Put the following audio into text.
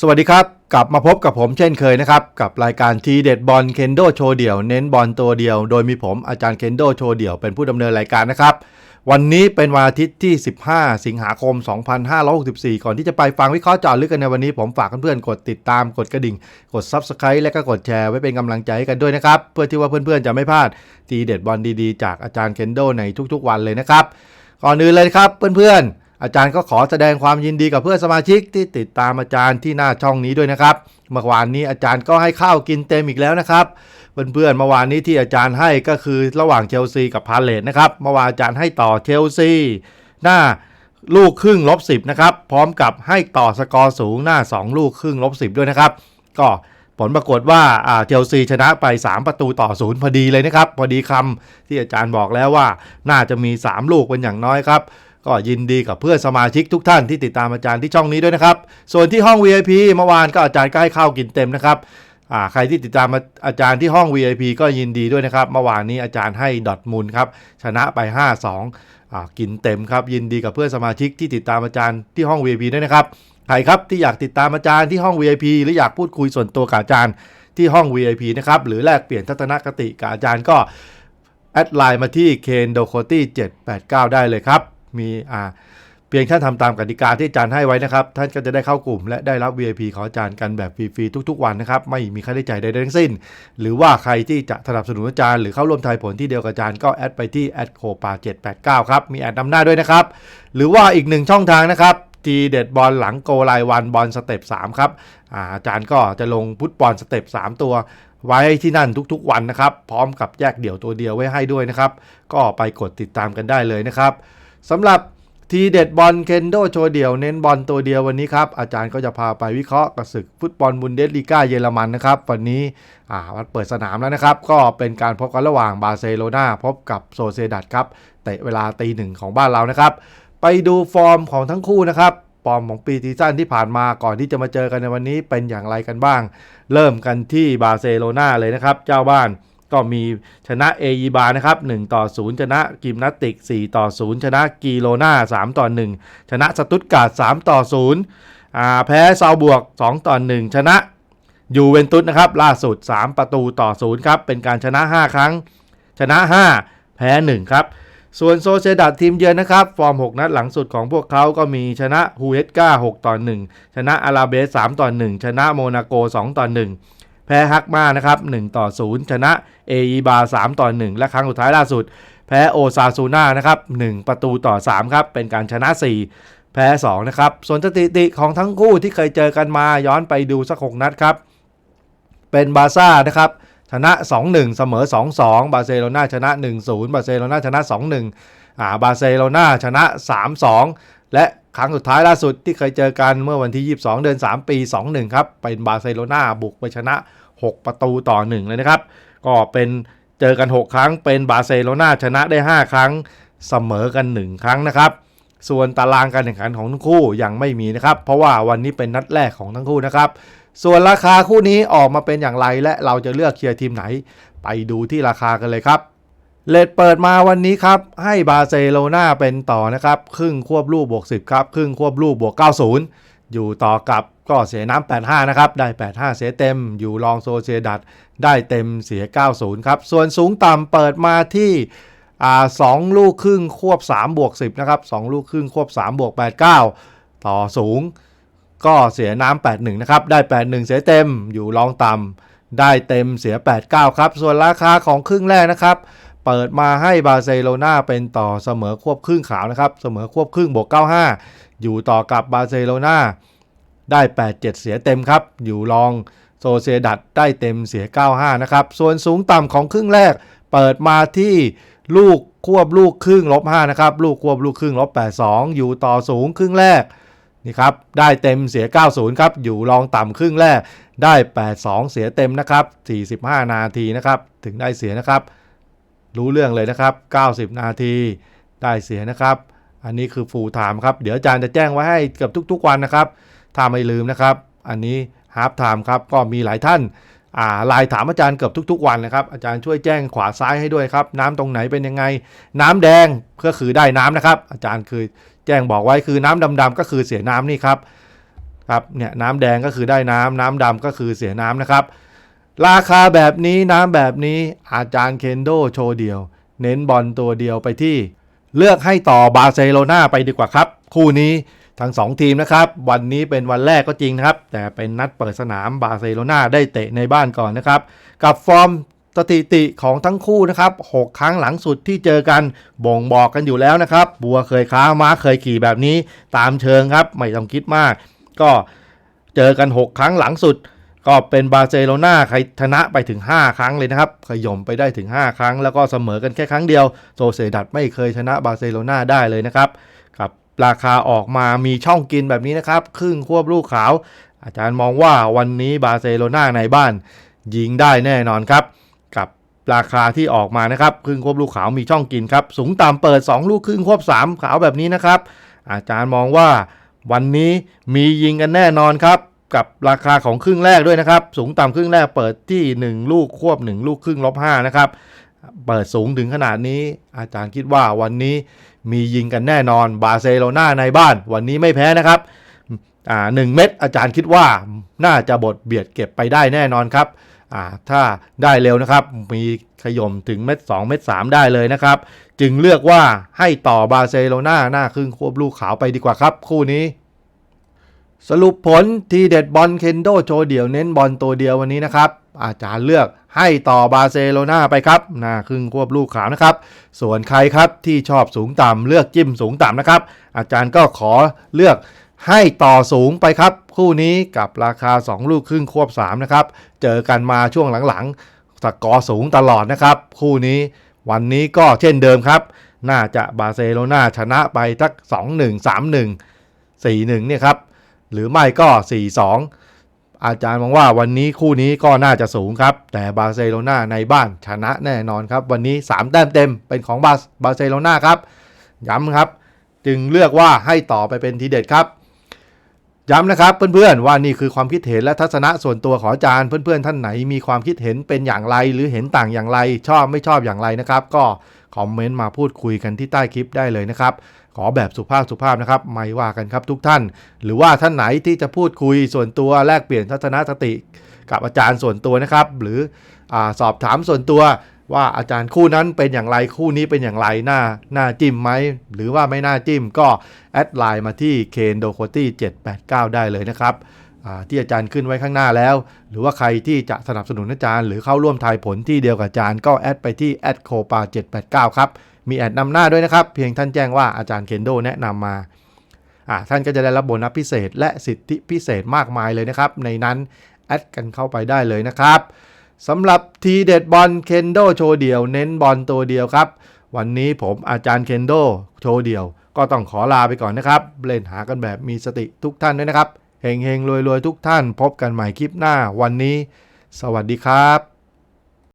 สวัสดีครับ กลับมาพบกับผมเช่นเคยนะครับ กับรายการทีเด็ดบอลเคนโดโชว์เดี่ยวเน้นบอลตัวเดียว โดยมีผมอาจารย์เคนโดโชว์เดี่ยวเป็นผู้ดำเนินรายการนะครับ วันนี้เป็นวันอาทิตย์ที่ 15 สิงหาคม 2564 ก่อนที่จะไปฟังวิเคราะห์เจาะลึกกันในวันนี้ผมฝากเพื่อนๆกดติดตามกดกระดิ่ง กด Subscribe และก็กดแชร์ไว้เป็นกำลังใจให้กันด้วยนะครับ เพื่อที่ว่าเพื่อนๆจะไม่พลาดทีเด็ดบอลดีๆ จากอาจารย์เคนโดในทุกๆ วันเลยนะครับก่อนอื่นเลยครับเพื่อนๆ อาจารย์ก็ขอแสดงความยินดีกับเพื่อนสมาชิกที่ติดตามอาจารย์ที่หน้าช่องนี้ด้วยนะครับ เมื่อวานนี้อาจารย์ก็ให้ข้าวกินเต็มอีกแล้วนะครับ เพื่อนๆเมื่อวานนี้ที่อาจารย์ให้ก็คือระหว่างเชลซีกับพาเลตนะครับเมื่อวานอาจารย์ให้ต่อเชลซีหน้าลูกครึ่งลบสิบนะครับพร้อมกับให้ต่อสกอร์สูงหน้า 2 ลูกครึ่งลบสิบด้วยนะครับ ก็ผลปรากฏว่าอ่าเชลซีชนะไป 3 ประตูต่อศูนย์พอดีเลยนะครับ พอดีคำที่อาจารย์บอกแล้วว่าน่าจะมี 3 ลูกเป็นอย่างน้อยครับ ก็ยินดีกับเพื่อนสมาชิกทุกท่านที่ติดตามอาจารย์ที่ช่องนี้ด้วยนะครับ ส่วนที่ห้อง VIP เมื่อวานก็อาจารย์ก็ให้ข้าวกินเต็มนะครับใครที่ติดตามอาจารย์ที่ห้อง VIP ก็ยินดีด้วยนะครับ เมื่อวานนี้อาจารย์ให้ดอทมูลครับชนะไป 5-2อ่ากินเต็มครับ ยินดีกับเพื่อนสมาชิกที่ติดตามอาจารย์ที่ห้อง VIP ด้วยนะครับใครครับที่อยากติดตามอาจารย์ที่ห้อง VIP หรืออยากพูดคุยส่วนตัวกับอาจารย์ที่ห้อง VIP นะครับหรือแลกเปลี่ยนทัศนคติกับอาจารย์ก็แอดไลน์มาที่ k e n d o k o t i 789 ได้เลยครับ มีอ่าเพียงแค่ทำตามกติกาที่อาจารย์ให้ไว้นะครับ ท่านก็จะได้เข้ากลุ่ม และได้รับ VIP ของอาจารย์กันแบบฟรีๆทุก ๆ วันนะครับ ไม่มีค่าใช้จ่ายใดๆทั้งสิ้น หรือว่าใครที่จะสนับสนุนอาจารย์หรือเข้าร่วมทายผลที่เดียวกับอาจารย์ก็แอดไปที่แอดโคปา789ครับมีแอดนำหน้าด้วยนะครับ หรือว่าอีกหนึ่งช่องทางนะครับทีเด็ดบอลหลังโกลายวันบอลสเต็ป3ครับอาจารย์ก็จะลงฟุตบอลสเต็ป3 ตัวไว้ที่นั่นทุกๆวันนะครับ พร้อมกับแยกเดี่ยวตัวเดียวไว้ให้ด้วยนะครับ ก็ไปกดติดตามกันได้เลยนะครับ สำหรับทีเด็ดบอลเคนโดโชว์เดี่ยวเน้นบอลตัวเดียววันนี้ครับ อาจารย์ก็จะพาไปวิเคราะห์กระศึกฟุตบอลบุนเดสลีกาเยอรมันนะครับ วันนี้อ่าวันเปิดสนามแล้วนะครับ ก็เป็นการพบกันระหว่างบาร์เซโลนาพบกับโซเซดัดครับเตะเวลาตีหนึ่งของบ้านเรานะครับ ไปดูฟอร์มของทั้งคู่นะครับฟอร์มของปีซีซั่นที่ผ่านมาก่อนที่จะมาเจอกันในวันนี้เป็นอย่างไรกันบ้าง เริ่มกันที่บาร์เซโลนาเลยนะครับ เจ้าบ้าน ก็มีชนะเอยีบานะครับ1ต่อ 0 ชนะกิมนาติก 4 ต่อ 0 ชนะกีโลนา3ต่อ 1 ชนะสตุตการ์ด3ต่อ 0 อ่าแพ้ซาวบวก 2 ต่อ 1 ชนะยูเวนตุสนะครับล่าสุด 3 ประตูต่อ 0 ครับ เป็นการชนะ 5 ครั้ง ชนะ 5 แพ้ 1 ครับส่วนโซเซดัดทีมเยือนนะครับ ฟอร์ม 6 นัดหลังสุดของพวกเขาก็มีชนะฮูเอสกา6ต่อ 1 ชนะอาราเบส 3 ต่อ 1 ชนะโมนาโก 2 ต่อ 1 แพ้ฮักมานะครับ1ต่อ 0 ชนะเออีบา3ต่อ 1 และครั้งสุดท้ายล่าสุด แพ้โอซาซูน่านะครับ1ประตูต่อ3ครับเป็นการชนะ 4 แพ้ 2 นะครับ ส่วนสถิติของทั้งคู่ที่เคยเจอกันมาย้อนไปดูสัก 6 นัดครับ เป็นบาซ่านะครับชนะ 2-1 เสมอ 2-2 บาร์เซโลนาชนะ 1-0 บาร์เซโลนาชนะ 2-1อ่าบาร์เซโลนาชนะ 3-2 และ ครั้งสุดท้ายล่าสุดที่เคยเจอกันเมื่อวันที่ 22 เดือน 3 ปี 2-1 ครับ เป็นบาร์เซโลนาบุกไปชนะ 6 ประตูต่อ 1 เลยนะครับ ก็เป็นเจอกัน 6 ครั้ง เป็นบาร์เซโลนาชนะได้ 5 ครั้งเสมอกัน 1 ครั้งนะครับ ส่วนตารางการแข่งขันของทั้งคู่ยังไม่มีนะครับ เพราะว่าวันนี้เป็นนัดแรกของทั้งคู่นะครับ ส่วนราคาคู่นี้ออกมาเป็นอย่างไรและเราจะเลือกเชียร์ทีมไหน ไปดูที่ราคากันเลยครับ เลทเปิดมาวันนี้ครับ ให้บาร์เซโลนาเป็นต่อนะครับ ครึ่งควบลูกบวก 10 ครับ ครึ่งควบลูกบวก 90 อยู่ต่อกับก็เสียน้ำ85 นะครับ ได้ 85 เสียเต็ม อยู่รองโซเซดัดได้เต็มเสีย 90 ครับ ส่วนสูงต่ำเปิดมาที่อ่า2ลูกครึ่งควบ 3 บวก 10 นะครับ 2 ลูกครึ่งควบ 3 บวก 89 ต่อสูง ก็เสียน้ำ81 นะครับ ได้ 81 เสียเต็ม อยู่รองต่ำได้เต็มเสีย 89 ครับ ส่วนราคาของครึ่งแรกนะครับ เปิดมาให้บาร์เซโลนาเป็นต่อเสมอควบครึ่งขาวนะครับ เสมอควบครึ่งบวก 95 อยู่ต่อกับบาร์เซโลนาได้ 87 เสียเต็มครับ อยู่รองโซเซดัดได้เต็มเสีย 95 นะครับ ส่วนสูงต่ำของครึ่งแรก เปิดมาที่ลูกควบลูกครึ่งลบ5นะครับ ลูกควบลูกครึ่งลบ82 อยู่ต่อสูงครึ่งแรกนี่ครับ ได้เต็มเสีย 90 ครับ อยู่รองต่ำครึ่งแรกได้ 82 เสียเต็มนะครับ 45 นาทีนะครับ ถึงได้เสียนะครับ รู้เรื่องเลยนะครับ 90 นาที ได้เสียนะครับ อันนี้คือฟูลไทม์ครับ เดี๋ยวอาจารย์จะแจ้งไว้ให้เกือบทุก ๆ วันนะครับ ถ้าไม่ลืมนะครับ อันนี้ฮาร์ t ไทม์ครับ ก็มีหลายท่านอ่าไลน์ถามอาจารย์เกือบทุก ๆ วันนะครับ อาจารย์ช่วยแจ้งขวาซ้ายให้ด้วยครับ น้ำตรงไหนเป็นยังไง น้ำแดงก็คือได้น้ำนะครับ อาจารย์คือแจ้งบอกไว้คือน้ำดำๆก็คือเสียน้ำนี่ครับ ครับ เนี่ยน้ำแดงก็คือได้น้ำน้ำดำก็คือเสียน้ำนะครับ ราคาแบบนี้น้ำแบบนี้อาจารย์เคนโดโชว์เดียว เน้นบอลตัวเดียวไปที่ เลือกให้ต่อบาร์เซโลนาไปดีกว่าครับ คู่นี้ทั้ง 2 ทีมนะครับ วันนี้เป็นวันแรกก็จริงนะครับ แต่เป็นนัดเปิดสนามบาร์เซโลนาได้เตะในบ้านก่อนนะครับ กับฟอร์มสถิติของทั้งคู่นะครับ 6 ครั้งหลังสุดที่เจอกันบ่งบอกกันอยู่แล้วนะครับ บัวเคยค้าม้าเคยขี่แบบนี้ตามเชิงครับ ไม่ต้องคิดมาก ก็เจอกัน 6 ครั้งหลังสุด ก็เป็นบาร์เซโลนาใครชนะไปถึง 5 ครั้งเลยนะครับ ขย่มไปได้ถึง 5 ครั้ง แล้วก็เสมอกันแค่ครั้งเดียว โซเซดัดไม่เคยชนะบาร์เซโลนาได้เลยนะครับกับราคาออกมามีช่องกินแบบนี้นะครับ ครึ่งควบลูกขาว อาจารย์มองว่าวันนี้บาร์เซโลนาในบ้านยิงได้แน่นอนครับ กับราคาที่ออกมานะครับครึ่งควบลูกขาวมีช่องกินครับสูงต่ำเปิด 2 ลูกครึ่งควบ 3 ขาวแบบนี้นะครับ อาจารย์มองว่าวันนี้มียิงกันแน่นอนครับ กับราคาของครึ่งแรกด้วยนะครับ สูงต่ำครึ่งแรกเปิดที่ 1 ลูกควบ 1 ลูกครึ่งลบ5นะครับ เปิดสูงถึงขนาดนี้ อาจารย์คิดว่าวันนี้มียิงกันแน่นอนบาร์เซโลนาในบ้าน วันนี้ไม่แพ้นะครับอ่าหนึ่งเม็ดอาจารย์คิดว่าน่าจะบดเบียดเก็บไปได้แน่นอนครับอ่าถ้าได้เร็วนะครับ มีขย่มถึงเม็ด2เม็ด3ได้เลยนะครับ จึงเลือกว่าให้ต่อบาร์เซโลนาหน้าครึ่งควบลูกขาวไปดีกว่าครับ คู่นี้ สรุปผลทีเด็ดบอลเคนโดโชว์เดี่ยวเน้นบอลตัวเดียววันนี้นะครับ อาจารย์เลือกให้ต่อบาร์เซโลนาไปครับหน้าครึ่งควบลูกขาวนะครับ ส่วนใครครับที่ชอบสูงต่ำเลือกจิ้มสูงต่ำนะครับ อาจารย์ก็ขอเลือกให้ต่อสูงไปครับ คู่นี้กับราคา 2 ลูกครึ่งควบ3นะครับเจอกันมาช่วงหลังๆสกอร์สูงตลอดนะครับ คู่นี้วันนี้ก็เช่นเดิมครับ น่าจะบาร์เซโลนาชนะไปทัก 2-1 3-1 4-1เนี่ยครับ หรือไม่ก็ 4-2 อาจารย์มองว่าวันนี้คู่นี้ก็น่าจะสูงครับ แต่บาร์เซโลนาในบ้านชนะแน่นอนครับ วันนี้ 3 แต้มเต็มเป็นของบาร์บาร์เซโลนาครับ ย้ำครับ จึงเลือกว่าให้ต่อไปเป็นทีเด็ดครับย้ำนะครับเพื่อนๆว่านี่คือความคิดเห็นและทัศนะส่วนตัวของอาจารย์เพื่อนๆท่านไหนมีความคิดเห็นเป็นอย่างไร หรือเห็นต่างอย่างไร ชอบไม่ชอบอย่างไรนะครับ ก็คอมเมนต์มาพูดคุยกันที่ใต้คลิปได้เลยนะครับ ขอแบบสุภาพสุภาพนะครับ ไม่ว่ากันครับทุกท่าน หรือว่าท่านไหนที่จะพูดคุยส่วนตัวแลกเปลี่ยนทัศนคติ กับอาจารย์ส่วนตัวนะครับ หรืออสอบถามส่วนตัวว่าอาจารย์คู่นั้นเป็นอย่างไรคู่นี้เป็นอย่างไรหน้าหน้าจิ้มไหม หรือว่าไม่น่าจิ้มก็แอดไลน์มาที่เคนโดโคตี้789 ได้เลยนะครับที่อาจารย์ขึ้นไว้ข้างหน้าแล้ว หรือว่าใครที่จะสนับสนุนอาจารย์ หรือเข้าร่วมทายผลที่เดียวกับอาจารย์ก็แอดไปที่แอดโคปา789 ครับ มีแอดนำหน้าด้วยนะครับ เพียงท่านแจ้งว่าอาจารย์เคนโดแนะนำมาอ่าท่านก็จะได้รับโบนัสพิเศษ และสิทธิพิเศษมากมายเลยนะครับ ในนั้นแอดกันเข้าไปได้เลยนะครับสำหรับทีเด็ดบอลเคนโดโชว์เดี่ยวเน้นบอลตัวเดียวครับ วันนี้ผมอาจารย์เคนโดโชว์เดี่ยว ก็ต้องขอลาไปก่อนนะครับ เล่นหากันแบบมีสติทุกท่านด้วยนะครับเฮงเฮงรวยรวยทุกท่าน พบกันใหม่คลิปหน้าวันนี้ สวัสดีครับ